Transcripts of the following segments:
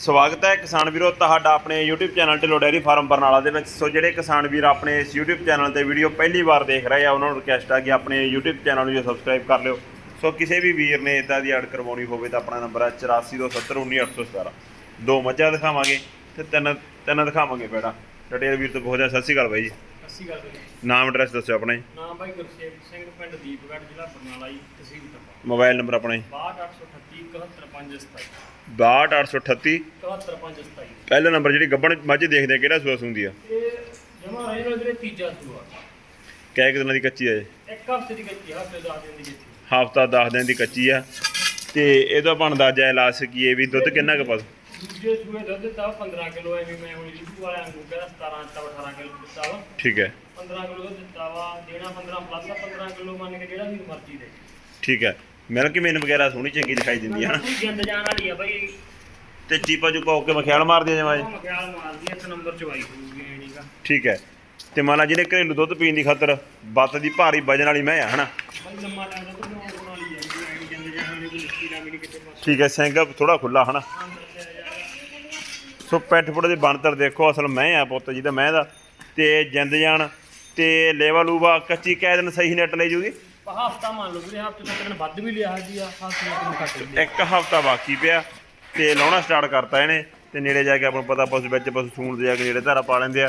ਸਵਾਗਤ ਹੈ ਕਿਸਾਨ ਵੀਰੋ, ਤੁਹਾਡਾ ਆਪਣੇ YouTube channel Dhillon dairy farm Barnala ਦੇ ਵਿੱਚ। ਸੋ ਜਿਹੜੇ ਕਿਸਾਨ ਵੀਰ ਆਪਣੇ ਇਸ YouTube ਚੈਨਲ ਤੇ ਵੀਡੀਓ ਪਹਿਲੀ ਵਾਰ ਦੇਖ ਰਹੇ ਆ, ਉਹਨਾਂ ਨੂੰ ਰਿਕਵੈਸਟ ਆ ਕਿ ਆਪਣੇ YouTube ਚੈਨਲ ਨੂੰ ਸਬਸਕ੍ਰਾਈਬ ਕਰ ਲਿਓ। ਸੋ ਕਿਸੇ ਵੀ ਵੀਰ ਨੇ ਇਦਾਂ ਦੀ ਐਡ ਕਰਵਾਉਣੀ ਹੋਵੇ ਤਾਂ ਆਪਣਾ ਨੰਬਰ ਹੈ 8427191817 ਦੋ ਮੱਝਾਂ ਦਿਖਾਵਾਂਗੇ ਤੇ ਤਿੰਨ ਤਿੰਨ ਦਿਖਾਵਾਂਗੇ ਬੇੜਾ ਡਟੇਲ ਵੀਰ ਤੋਂ ਬਹੁਤ ਜ਼ਿਆਦਾ ਸਤਿ ਸ਼੍ਰੀ ਅਕਾਲ ਬਾਈ ਜੀ। ਅੱਸੀ ਗੱਲ ਨਾਮ ਐਡਰੈਸ ਦੱਸਿਓ ਆਪਣਾ। ਜੀ ਨਾਮ ਬਾਈ ਗੁਰਸੇਵ ਸਿੰਘ ਪਿੰਡ ਦੀਪਗੜ੍ਹ ਜ਼ਿਲ੍ਹਾ ਬਰਨਾਲਾ ਜੀ ਤਹਿਸੀਲ ਟੱਪਾ ਮੋਬਾਈਲ ਨੰਬਰ ਆਪਣਾ। ਜੀ 62838 71527 62838 71527 ਪਹਿਲਾ ਨੰਬਰ ਜਿਹੜੀ ਗੱਬਣ ਮੱਝ ਦੇਖਦੇ ਆ ਕਿਹੜਾ ਸੂਆ ਹੁੰਦੀ ਆ? ਇਹ ਜਮਾ ਰਹੇ ਨੇ ਜਿਹੜੇ ਤੀਜਾ ਸੂਆ। ਕਿਹ ਕਿ ਦਿਨਾਂ ਦੀ ਕੱਚੀ ਆ ਜੀ ਇੱਕ ਹਫ਼ਤੇ ਦੀ ਕੱਚੀ ਹਫ਼ਤੇ ਦਾ ਦਿਨ ਦੀ ਕੱਚੀ ਹਫਤਾ 10 ਦਿਨ ਦੀ ਕੱਚੀ ਆ। ਤੇ ਇਹਦਾ ਬਣਦਾ ਜਾਇ ਲਾ ਸਕੀਏ ਵੀ ਦੁੱਧ ਕਿੰਨਾ ਕੁ ਪਸ ਦੂਜੇ ਸੂਏ ਦੁੱਧ ਦਿੱਤਾ ਵਾ 15 ਕਿਲੋ ਐਵੇਂ ਮੈਂ ਹੁਣ ਲੀਟੂ ਵਾਲਿਆਂ ਨੂੰ ਕਹਿੰਦਾ 17 ਦਿੱਤਾ ਵਾ 18 ਕਿਲੋ ਦਿੱਤਾ ਵਾ। ਠੀਕ ਹੈ। 15 ਕਿਲੋ ਦੁੱਧ ਦਿੱਤਾ ਵਾ ਦੇਣਾ 15 ਪਲੱਸ ਆ 15 ਕਿਲੋ ਮੰਨ ਕੇ ਜਿਹੜਾ ਵੀ ਮਰਜ਼ੀ ਦੇ। ਠੀਕ ਹੈ। ਮਿਲਕ ਮੇਨ ਵਗੈਰਾ ਸੋਹਣੀ ਚੰਗੀ ਦਿਖਾਈ ਦਿੰਦੀ ਹੈ ਹਨਾ? ਕੋਈ ਜਿੰਦ ਜਾਨ ਵਾਲੀ ਆ ਬਾਈ। ਤੇ ਚੀਪਾ ਚੁਪਾ ਹੋ ਕੇ ਮਖਿਆਲ ਮਾਰਦੀ ਆ ਜਮਾ ਜੀ ਉਹ ਮਖਿਆਲ ਮਾਰਦੀ ਆ, ਇੱਕ ਨੰਬਰ ਚ ਵਾਈ ਹੋਊਗੀ ਐ ਨਹੀਂਗਾ ਠੀਕ ਹੈ। ਤੇ ਮੰਨ ਲਾ ਜਿਹਨੇ ਘਰੇਲੂ ਦੁੱਧ ਪੀਣ ਦੀ ਖਾਤਰ ਬੱਤ ਦੀ ਭਾਰੀ ਵਜਨ ਵਾਲੀ ਮੈਂ ਆ ਹਨਾ? ਬਾਈ ਲੰਮਾ ਲੱਗਦਾ ਤਾਂ ਬਣਾਉਣ ਵਾਲੀ ਆ ਜੀ ਐਂ ਜਿੰਦ ਜਾਨ ਵਾਲੀ ਕੋਈ ਲਿਖੀ ਦਾ ਵੀ ਨਹੀਂ ਕਿਤੇ ਪਾਸੇ। ਠੀਕ ਹੈ ਸਿੰਘ ਥੋੜਾ ਖੁੱਲਾ ਹਨਾ? ਸੋ ਪੈਠ ਪੁੜੇ ਦੇ ਬਣਤਰ ਦੇਖੋ ਅਸਲ ਮੈਂ ਆ ਪੁੱਤ ਜੀ ਦਾ ਮੈਂ ਦਾ। ਤੇ ਜਿੰਦ ਜਾਨ ਤੇ ਲੇਵਾ ਲੂਵਾ ਕੱਚੀ ਕਹਿ ਦਿਨ ਸਹੀ ਨੈਟ ਲੈ ਜੂਗੀ। ਹਫਤਾ ਮੰਨ ਲਓ ਵੀਰੇ ਹਫ਼ਤੇ ਤੱਕ ਵੱਧ ਵੀ ਲਿਆ ਜੀ ਆ ਹਫ਼ਤੇ ਤੱਕ ਘੱਟ ਵੀ ਲਿਆ। ਇੱਕ ਹਫਤਾ ਬਾਕੀ ਪਿਆ ਤੇ ਲਾਉਣਾ ਸਟਾਰਟ ਕਰਤਾ ਇਹਨੇ। ਤੇ ਨੇੜੇ ਜਾ ਕੇ ਆਪਾਂ ਨੂੰ ਪਤਾ ਪਸ਼ੂ ਵਿੱਚ ਪਸ਼ੂ ਸੂਣ ਦੇ ਜਾ ਕੇ ਨੇੜੇ ਧਾਰਾ ਪਾ ਲੈਂਦੇ ਆ।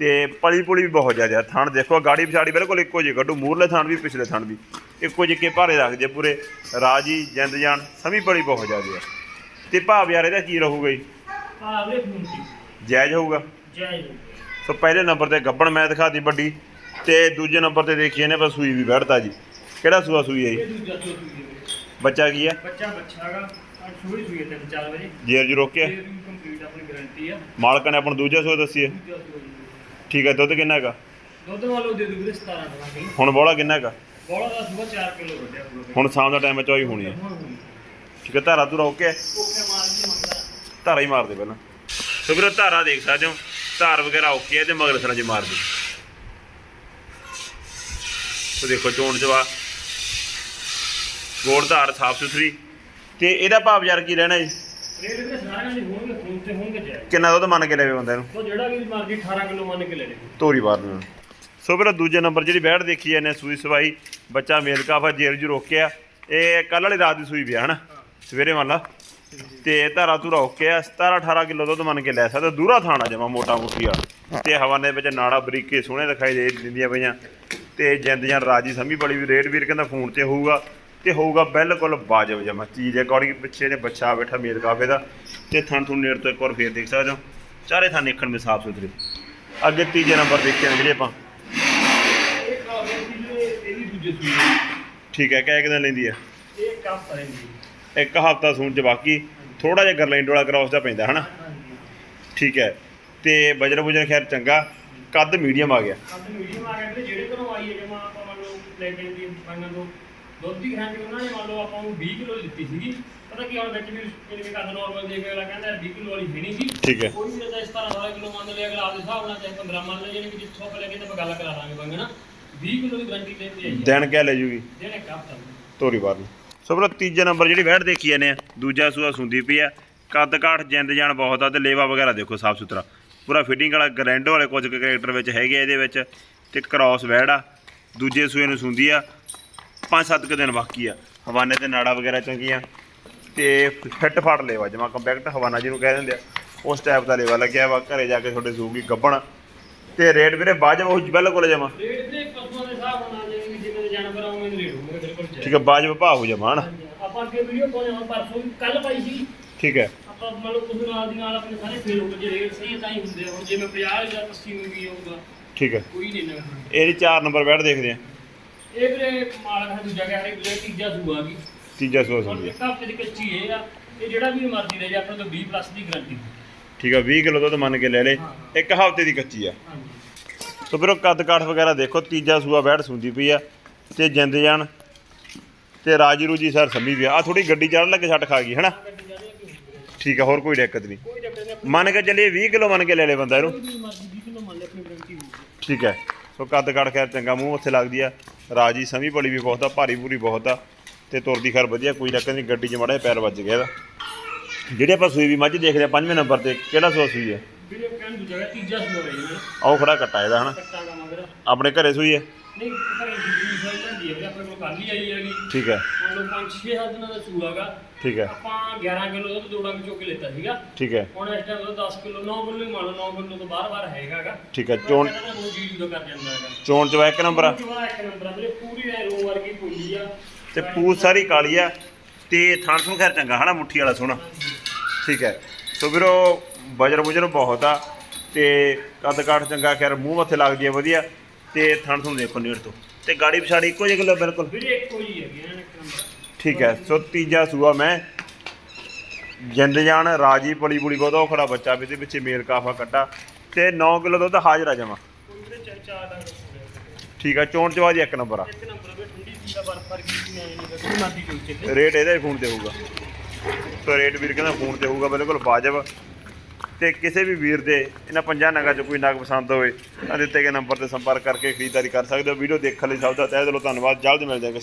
ਤੇ ਪਲੀ ਪੁਲੀ ਵੀ ਬਹੁਤ ਜ਼ਿਆਦਾ। ਥਣ ਦੇਖੋ ਗਾੜੀ ਪਿਛਾੜੀ ਬਿਲਕੁਲ ਇੱਕੋ ਜਿਹੀ ਕੱਢੂ ਮੂਰਲੇ ਥਣ ਵੀ ਪਿਛਲੇ ਥਣ ਵੀ। ਇੱਕੋ ਜਿਹੇ ਭਾਰੇ ਰੱਖਦੇ ਪੂਰੇ। ਰਾਜੀ ਜਿੰਦ ਜਾਨ ਸਮੀ ਪਲੀ ਬਹੁਤ ਜ਼ਿਆਦਾ ਤੇ ਭਾਵ ਯਾਰ ਇਹਦਾ ਕੀ ਰਹੂਗਾ ਜੀ? ਫੋਨ ਸੀ ਜਾਇਜ਼ ਹੋਊਗਾ। ਜੈ ਜੀ ਸੋ ਪਹਿਲੇ ਨੰਬਰ ਤੇ ਗੱਬਣ ਮੈਂ ਦਿਖਾਤੀ ਵੱਡੀ ਤੇ ਦੂਜੇ ਨੰਬਰ ਤੇ ਦੇਖੀਏ ਨੇ ਬਸ ਸੂਈ ਵੀ ਬੈਠਦਾ ਜੀ। ਕਿਹੜਾ ਸੂਆ ਸੂਈ ਹੈ ਇਹ ਜੀ ਦੂਜਾ ਸੂਆ ਸੂਈ ਵੀਰੇ ਬੱਚਾ ਕੀ ਆ ਬੱਚਾ ਬੱਚਾ ਹੈਗਾ। ਅੱਜ ਸੂਈ ਸੂਈ ਤੇ 4 ਵਜੇ ਜੇਰ ਜੀ ਰੋਕਿਆ। ਇਹ ਵੀ ਕੰਪਲੀਟ ਆਪਣੀ ਗਾਰੰਟੀ ਆ। ਮਾਲਕਾਂ ਨੇ ਆਪਾਂ ਨੂੰ ਦੂਜਾ ਸੂਆ ਦੱਸੀ ਹੈ। ਦੂਜਾ। ਠੀਕ ਹੈ ਦੁੱਧ ਕਿੰਨਾ ਹੈਗਾ? ਦੁੱਧ ਵਾਲੋ ਦੇ ਦੂ ਵੀਰੇ 17 ਟਕਾ ਕਿਲੋ ਹੁਣ ਬੋਲਾ ਕਿੰਨਾ ਹੈਗਾ? ਬੋਲਾ ਦਾ ਸੂਆ 4 ਕਿਲੋ ਵੱਡਿਆ ਹੋਊਗਾ। ਹੁਣ ਸ਼ਾਮ ਦਾ ਟਾਈਮ ਚੋਈ ਹੋਣੀ ਹੈ। ਹੁਣ ਠੀਕ ਹੈ ਧਾਰਾ ਤੂੰ ਓਕੇ ਓਕੇ ਮਾਰ ਜੀ ਮੰਗਦਾ। ਧਾਰਾ ਹੀ ਮਾਰ ਦੇ ਪਹਿਲਾਂ। ਸੋ ਵੀਰੋ ਧਾਰਾ ਦੇਖ ਸਕਦੇ ਹੋ ਧਾਰ ਵਗੈਰਾ ਓਕੇ ਹੈ ਤੇ ਮਗਰ ਸਰਾਂ ਚ ਮਾਰ ਦੇ। ਸੋ ਦੇਖੋ ਚੋਣ ਚਵਾ ਗੋੜ ਧਾਰ ਸਾਫ਼ ਸੁਥਰੀ। ਤੇ ਇਹਦਾ ਭਾਵ ਯਾਰ ਕੀ ਰਹਿਣਾ ਜੀ? ਕਿੰਨਾ ਦੁੱਧ ਮੰਨ ਕੇ ਲੈਵੇ ਬੰਦੇ ਨੂੰ? ਉਹ ਜਿਹੜਾ ਵੀ ਮਰਜ਼ੀ 18 ਕਿਲੋ ਮੰਨ ਕੇ ਲੈ ਲੈ ਤੋਰੀ ਬਾਰ ਨੂੰ। ਸੋ ਵੀਰੋ ਦੂਜੇ ਨੰਬਰ ਜਿਹੜੀ ਬੈਠ ਦੇਖੀ ਇਹਨੇ ਸੂਈ ਸਵਾਈ ਬੱਚਾ ਮੇਲ ਕਾਫਾ ਜੇਰ ਜੂ ਰੋਕਿਆ। ਇਹ ਕੱਲ ਵਾਲੀ ਰਾਤ ਦੀ ਸੂਈ ਪਿਆ ਹਨਾ? ਸਵੇਰੇ ਮੰਨ ਲਾ। ਤੇ ਧਾਰਾ ਧੂਰਾ ਓਕੇ ਆ 17 18 ਕਿਲੋ ਦੁੱਧ ਮੰਨ ਕੇ ਲੈ ਸਕਦਾ ਦੂਰਾ ਥਾਣਾ ਜਮਾ ਮੋਟਾ ਮੁੱਠੀ ਆ ਤੇ ਹਵਾਨੇ ਵਿੱਚ ਨਾੜਾ ਬਰੀਕੇ ਸੋਹਣੇ ਦਿਖਾਈ ਦੇ ਦਿੰਦੀਆਂ ਪਈਆਂ। ਤੇ ਜਿੰਦ ਰਾਜੀ ਸਮੀ ਬੜੀ ਵੀ ਰੇਟ ਵੀਰ ਕਹਿੰਦਾ ਫੋਨ ਤੇ ਹੋਊਗਾ। ਤੇ ਹੋਊਗਾ ਬਿਲਕੁਲ ਵਾਜਬ ਜਮਾ ਚੀਜ਼ ਅਕੋਰਡਿੰਗ ਪਿੱਛੇ ਨੇ ਬੱਚਾ ਬੈਠਾ ਮੇਲ ਕਾਫੇ ਦਾ ਤੇ ਥਣ ਥਣ ਨੇੜ ਤੋਂ ਇੱਕ ਵਾਰ ਫੇਰ ਦੇਖ ਸਕਦੇ ਹੋ। ਚਾਰੇ ਥਾਂ ਦੇਖਣ ਵਿੱਚ ਸਾਫ਼ ਸੁਥਰੇ। ਅੱਗੇ ਤੀਜੇ ਨੰਬਰ ਦੇਖੇ ਨੇ ਜਿਹੜੇ ਆਪਾਂ ਠੀਕ ਹੈ ਕਹਿ ਕਿਦਾਂ ਲੈਂਦੀ ਆ ਇਹ ਕੰਮ ਕਰੇਂਗੀ। ਇੱਕ ਹਫਤਾ ਸੂਣ ਚ ਬਾਕੀ ਥੋੜਾ ਜਿਹਾ ਗਰਲੈਂਡ ਵਾਲਾ ਕ੍ਰਾਸ ਦਾ ਪੈਂਦਾ ਹਨਾ? ਠੀਕ ਹੈ। ਤੇ ਬਜਰ ਬੁਜਰ ਖੈਰ ਚੰਗਾ ਕੱਦ ਮੀਡੀਅਮ ਆ ਗਿਆ। ਕੱਦ ਮੀਡੀਅਮ ਆ ਗਿਆ ਵੀਰੇ ਜਿਹੜੇ ਘਰੋਂ ਆਈ ਹੈ ਜਮਾ ਆਪਾਂ ਮੰਨ ਲਓ ਲੈ ਕੇ ਦੀ ਮੰਨ ਲਓ ਦੁੱਧ ਦੀ ਗਰੰਟੀ ਉਹਨਾਂ ਨੇ ਮੰਨ ਲਓ ਆਪਾਂ ਨੂੰ 20 ਕਿਲੋ ਦਿੱਤੀ ਸੀਗੀ। ਪਤਾ ਕੀ ਹੁਣ ਵਿੱਚ ਵੀ ਜਿਵੇਂ ਕੱਦ ਨਾਰਮਲ ਦੇ ਕੇ ਅਗਲਾ ਕਹਿੰਦਾ 20 ਕਿਲੋ ਵਾਲੀ ਹੈ ਨਹੀਂ ਸੀ। ਠੀਕ ਹੈ। ਕੋਈ ਵੀ ਤਾਂ ਇਸ ਤਰ੍ਹਾਂ ਵਾਲਾ ਕਿਲੋ ਮੰਨ ਲਿਆ ਅਗਲਾ ਆਪਦੇ ਹਿਸਾਬ ਨਾਲ ਚਾਹੇ 15 ਮੰਨ ਲਿਆ ਜਾਨੀ ਕਿ ਜਿੱਥੋਂ ਆਪਾਂ ਲੈ ਕੇ ਤਾਂ ਆਪਾਂ ਗੱਲ ਕਰਾ ਦਾਂਗੇ ਬੰਗਣਾ। 20 ਕਿਲੋ ਦੀ ਗਰੰਟੀ ਲੈਂਦੇ ਆਈ ਹੈ ਦਿਨ ਕਹਿ ਲੈ ਜੂਗੀ? ਜਿਹੜੇ ਕਾਫ ਤਾਂ ਤੋਰੀ ਬਾਰ ਨੂੰ। ਸੋ ਬਰੋ ਤੀਜੇ ਨੰਬਰ ਜਿਹੜੀ ਵੈਟ ਦੇਖੀ ਜਾਂਦੇ ਆ, ਦੂਜਾ ਸੂਆ ਸੁੰਦੀ ਪਈ ਆ। ਕੱਦ ਕਾਠ, ਜਿੰਦ ਜਾਨ ਬਹੁਤ ਆ ਤੇ ਲੇਵਾ ਵਗੈਰਾ ਦੇਖੋ ਸਾਫ਼ ਸੁਥਰਾ। ਪੂਰਾ ਫਿਟਿੰਗ ਵਾਲਾ ਗਰੈਂਡੋ ਵਾਲੇ ਕੁਝ ਕੈਰੈਕਟਰ ਵਿੱਚ ਹੈਗੇ ਆ ਇਹਦੇ ਵਿੱਚ ਤੇ ਕ੍ਰਾਸ ਵੈੜ ਆ। ਦੂਜੇ ਸੂਏ ਨੂੰ ਸੁੰਦੀ ਆ। ਪੰਜ ਸੱਤ ਕੁ ਦਿਨ ਬਾਕੀ ਆ। ਹਵਾਨੇ ਤੇ ਨਾੜਾ ਵਗੈਰਾ ਚੰਗੀਆਂ। ਤੇ ਫਿੱਟ ਫਾੜ ਲੇਵਾ ਜਮਾ ਕੰਪੈਕਟ ਹਵਾਨਾ ਜਿਹਨੂੰ ਕਹਿ ਦਿੰਦੇ ਆ। ਉਸ ਟਾਈਪ ਦਾ ਲੇਵਾ ਲੱਗਿਆ ਵਾ, ਘਰੇ ਜਾ ਕੇ ਤੁਹਾਡੇ ਸੂਗੀ ਗੱਬਣ। ਤੇ ਰੇਟ ਵੀਰੇ ਬਾਜਬ ਉਹ ਬਿਲਕੁਲ ਜਮਾ ਰੇਟ ਦੇ ਪਸ਼ੂਆਂ ਦੇ ਹਿਸਾਬ ਨਾਲ ਜਾਨੀ ਕਿ ਜਿਵੇਂ ਦੇ ਜਾਨਵਰ ਆ ਉਵੇਂ ਦੇ ਰੇਟ ਹੋਣਗੇ ਬਿਲਕੁਲ ਠੀਕ ਹੈ ਬਾਜਬ ਭਾਅ ਹੋ ਜਮਾ ਹਨਾ? ਆਪਾਂ ਅੱਗੇ ਵੀਡੀਓ ਪਾਉਣੇ ਹੁਣ ਪਰਸੋਂ ਕੱਲ ਪਾਈ ਸੀ। ਠੀਕ ਹੈ। ਆਪਾਂ ਮੰਨ ਲਓ ਕੁਝ ਨਾਲ ਦੀ ਨਾਲ ਆਪਣੇ ਸਾਰੇ ਫੇਲ ਹੋ ਗਏ ਜੇ ਰੇਟ ਸਹੀ ਹੈ ਤਾਂ ਹੀ ਹੁੰਦੇ ਆ। ਹੁਣ ਜਿਵੇਂ 50 ਜਾਂ 80 ਨੂੰ ਵੀ ਹੋਊਗਾ ਠੀਕ ਹੈ। ਕੋਈ ਨਹੀਂ ਨਾ। ਇਹਦੀ 4 ਨੰਬਰ ਬੈਠ ਦੇਖਦੇ ਆ ਇਹ ਵੀਰੇ ਮਾਲਕ ਹੈ ਦੂਜਾ ਕਹਿ ਰਿਹਾ ਵੀਰੇ ਤੀਜਾ ਸੂਆ ਗਈ। ਤੀਜਾ ਸੂਆ ਹੁਣ ਸੁਣਦੀ ਇੱਕ ਹਫ਼ਤੇ ਦੀ ਕੱਚੀ ਇਹ ਆ ਇਹ ਜਿਹੜਾ ਵੀ ਮਰਜ਼ੀ ਲੈ ਜਾ ਆਪਣੇ ਤੋਂ 20 ਪਲੱਸ ਦੀ ਗਾਰੰਟੀ ਠੀਕ ਆ 20 ਕਿਲੋ ਦੁੱਧ ਮੰਨ ਕੇ ਲੈ ਲੈ। ਹਾਂ। ਇੱਕ ਹਫ਼ਤੇ ਦੀ ਕੱਚੀ ਆ। ਹਾਂਜੀ। ਸੋ ਫਿਰ ਉਹ ਕੱਦ ਕਾਠ ਵਗੈਰਾ ਦੇਖੋ ਤੀਜਾ ਸੂਆ ਬੈਠ ਸੁੰਦੀ ਪਈ ਆ ਤੇ ਜਿੰਦ ਜਾਨ ਤੇ ਰਾਜੀ ਰੂਜੀ ਸਰ ਸੰਮੀ ਵੀ ਆ ਥੋੜੀ ਗੱਡੀ ਚੜ੍ਹਨ ਲੱਗੇ, ਛੱਟ ਖਾ ਗਈ, ਹਨਾ? ਹੈ ਕਿ ਠੀਕ ਆ, ਹੋਰ ਕੋਈ ਦਿੱਕਤ ਨਹੀਂ। ਮੰਨ ਕੇ ਚੱਲੀਏ 20 ਕਿਲੋ ਮੰਨ ਕੇ ਲੈ ਲੈ ਬੰਦਾ ਇਹਨੂੰ। ਠੀਕ ਹੈ। ਸੋ ਕੱਦ ਕੱਟ ਖੈਰ, ਚੰਗਾ ਮੂੰਹ ਉੱਥੇ ਲੱਗਦੀ ਆ। ਰਾਜੀ ਸਮੀ ਬੜੀ ਵੀ ਬਹੁਤ ਆ, ਭਾਰੀ ਪੂਰੀ ਬਹੁਤ ਆ। ਤੇ ਤੁਰਦੀ ਖੈਰ ਵਧੀਆ, ਕੋਈ ਦਿੱਕਤ ਨਹੀਂ, ਗੱਡੀ 'ਚ ਮਾੜਾ ਜਿਹਾ ਪੈਰ ਵੱਜ ਗਿਆ ਇਹਦਾ। ਜਿਹੜੇ ਆਪਾਂ ਸੂਈ ਵੀ ਮੱਝ ਦੇਖਦੇ ਆ, ਪੰਜਵੇਂ ਨੰਬਰ ਤੇ, ਕਿਹੜਾ ਸੂਆ ਸੂਈ ਹੈ ਵੀਰੇ ਕਹਿਣ ਦੂਜਾ ਤੀਜਾ ਸੂਆ ਹੈ ਜੀ ਖੜਾ ਕੱਟਾ ਇਹਦਾ, ਹਨਾ? ਕੱਟਾ ਆਪਣੇ ਘਰੇ ਸੂਈ ਹੈ ਨਹੀਂ, ਘਰੇ ਦੂਜੀ ਸੂਈ ਲੈਂਦੀ ਹੈ ਵੀਰੇ ਆਈ ਹੈਗੀ। ਠੀਕ ਹੈ। ਮੰਨ ਲਓ 5-6 ਹਜ਼ਾਰ ਦਿਨਾਂ ਦਾ ਸੂਆ ਗਾ ਠੀਕ ਹੈ। ਆਪਾਂ 11 ਕਿਲੋ ਦੁੱਧ ਦੋੜਾਂ ਵਿੱਚੋਂ ਕੇ ਲਿੱਤਾ ਸੀਗਾ। ਠੀਕ ਹੈ। ਹੁਣ ਇਸ ਟਾਈਮ ਉਹ 10 ਕਿਲੋ 9 ਕਿਲੋ ਮੰਨ ਲਓ 9 ਕਿਲੋ ਤੋਂ ਬਾਹਰ-ਬਾਹਰ ਹੈਗਾਗਾ ਠੀਕ ਹੈ। ਚੋਣ ਉਹ ਜੀ ਜੋ ਕਰ ਜਾਂਦਾ ਹੈਗਾ। ਚੋਣ ਚਵਾ ਇੱਕ ਨੰਬਰ ਆ। ਚੋਣ ਇੱਕ ਨੰਬਰ ਆ ਵੀਰੇ ਪੂਰੀ ਐ ਰੋ ਵਰਗੀ ਪੋਲੀ ਆ। ਤੇ ਪੂਛ ਸਾਰੀ ਕਾਲੀ ਆ। ਤੇ ਥਣ ਥਣ ਖੈਰ ਚੰਗਾ ਹਨਾ ਮੁੱਠੀ ਵਾਲਾ ਸੋਹਣਾ। ਠੀਕ ਹੈ। ਸੋ ਵੀਰੋ ਬਜਰ ਬੁਜਰ ਬਹੁਤ ਆ। ਤੇ ਕੱਦ ਕਾਠ ਚੰਗਾ ਖੈਰ ਮੂੰਹ ਮੱਥੇ ਲੱਗਦੀ ਆ ਵਧੀਆ। ਤੇ ਥਣ ਥਣ ਦੇਖੋ ਨੇੜ ਤੋਂ। ਤੇ ਗਾੜੀ ਪਛਾੜੀ ਇੱਕੋ ਜਿਹੀ ਗੱਲ ਬਿਲਕੁਲ। ਵੀਰੇ ਇੱਕੋ ਹੀ ਹੈਗੀ ਇੱਕ ਨੰਬਰ। ਠੀਕ ਹੈ ਸੋ ਤੀਜਾ ਸੂਆ ਮੈਂ। ਜਿੰਦ ਜਾਨ ਰਾਜੀ ਪਲੀ ਪੁਲੀ ਬਹੁਤ ਉਹ ਖੜਾ ਬੱਚਾ ਵੀ ਇਹਦੇ ਪਿੱਛੇ ਮੇਲ ਕਾਫਾ ਕੱਟਾ ਤੇ 9 ਕਿਲੋ ਦੁੱਧ ਹਾਜ਼ਰ ਆ ਦਾ ਇੱਕ ਠੀਕ ਆ ਚੋਣ ਚਵਾ ਦੀ ਇੱਕ ਨੰਬਰ ਆ। ਦਾ ਰੇਟ ਇਹਦਾ ਹੀ ਫੋਨ ਤੇ ਹੋਊਗਾ। ਸੋ ਰੇਟ ਵੀਰ ਕਹਿੰਦਾ ਫੋਨ ਤੇ ਹੋਊਗਾ ਬਿਲਕੁਲ ਵਾਜਬ। ਤੇ ਕਿਸੇ ਵੀ ਵੀਰ ਦੇ ਇਹਨਾਂ ਪੰਜਾਂ ਨਗਾਂ ਚ ਕੋਈ ਨਗ ਪਸੰਦ ਹੋਵੇ ਤਾਂ ਦਿੱਤੇ ਗਏ ਨੰਬਰ ਤੇ ਸੰਪਰਕ ਕਰਕੇ ਖਰੀਦਦਾਰੀ ਕਰ ਸਕਦੇ ਹੋ। ਵੀਡੀਓ ਦੇਖਣ ਲਈ ਸਭ ਦਾ ਤਹਿ ਦਿਲੋਂ ਧੰਨਵਾਦ। ਜਲਦ ਮਿਲਦੇ ਹਾਂ ਕਿਸੇ